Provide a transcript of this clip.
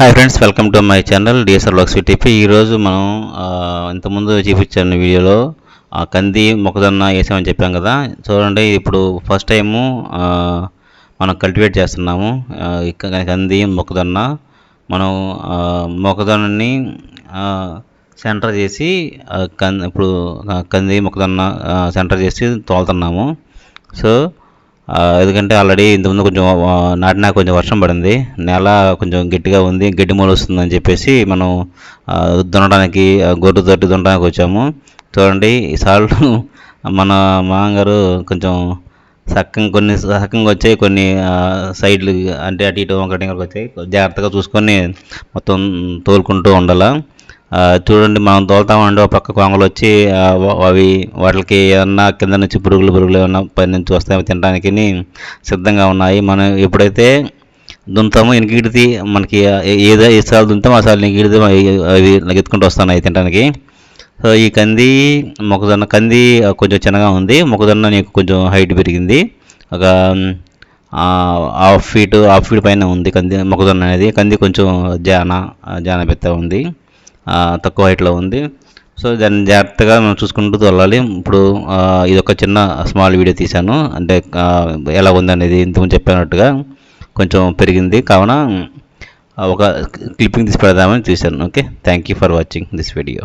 Hi friends welcome to my channel DSR blogs TP ఈరోజు మనం ఇంతకుముందు చూపించాను వీడియోలో ఆ, కంది మొక్కజొన్న వేసామని చెప్పాం కదా. చూడండి ఇప్పుడు ఫస్ట్ టైము మనం కల్టివేట్ చేస్తున్నాము. కంది మొక్కజొన్న. మనం మొక్కజొన్నని సెంటర్ చేసి కంది కం ఇప్పుడు కంది మొక్కజొన్న సెంటర్ చేసి తోలుతున్నాము. సో ఎందుకంటే ఆల్రెడీ ఇంతకుముందు కొంచెం నాటినా కొంచెం వర్షం పడింది. నేల కొంచెం గట్టిగా ఉంది గడ్డి మూల వస్తుందని చెప్పేసి మనం దున్నడానికి గొర్రె గొడ్డు తోటి దున్నడానికి వచ్చాము. చూడండి ఈసార్లు మన మామగారు కొంచెం సక్కం కొన్ని సక్కంగా వచ్చాయి కొన్ని సైడ్లు అంటే అటు ఇటు ఒకటి వచ్చాయి. జాగ్రత్తగా చూసుకొని మొత్తం తోలుకుంటూ ఉండాలా. చూడండి మనం తోలుతామంటే ఒక పక్క కొంగలు వచ్చి అవి వాటికి ఏమన్నా కింద నుంచి పురుగులు పురుగులు ఏమన్నా పై నుంచి వస్తాయి తినడానికి సిద్ధంగా ఉన్నాయి. మనం ఎప్పుడైతే దుంతామో ఎనికిడితే మనకి ఏ- ఏదో ఏ సార్లు దున్నుతామో ఆ సార్లు ఎనికిడితే అవి ఎత్తుకుంటూ వస్తున్నాయి తినడానికి. సో ఈ కంది మొక్కజొన్న కంది కొంచెం చిన్నగా ఉంది. మొక్కజొన్న నీకు కొంచెం హైట్ పెరిగింది. ఒక హాఫ్ ఫీట్ హాఫ్ ఫీట్ పైన ఉంది కంది మొక్కజొన్న అనేది. కంది కొంచెం జాన జాన పెద్ద ఉంది. తక్కువ హైట్లో ఉంది. సో దాన్ని జాగ్రత్తగా మనం చూసుకుంటూ వెళ్ళాలి ఇప్పుడు ఇది ఒక చిన్న స్మాల్ వీడియో తీశాను. అంటే ఎలా ఎలా ఉందనేది ఇంతకుముందు చెప్పినట్టుగా కొంచెం పెరిగింది. కావున ఒక క్లిప్పింగ్ తీసి పెడదామని చూశాను. Okay? Thank you for watching this video.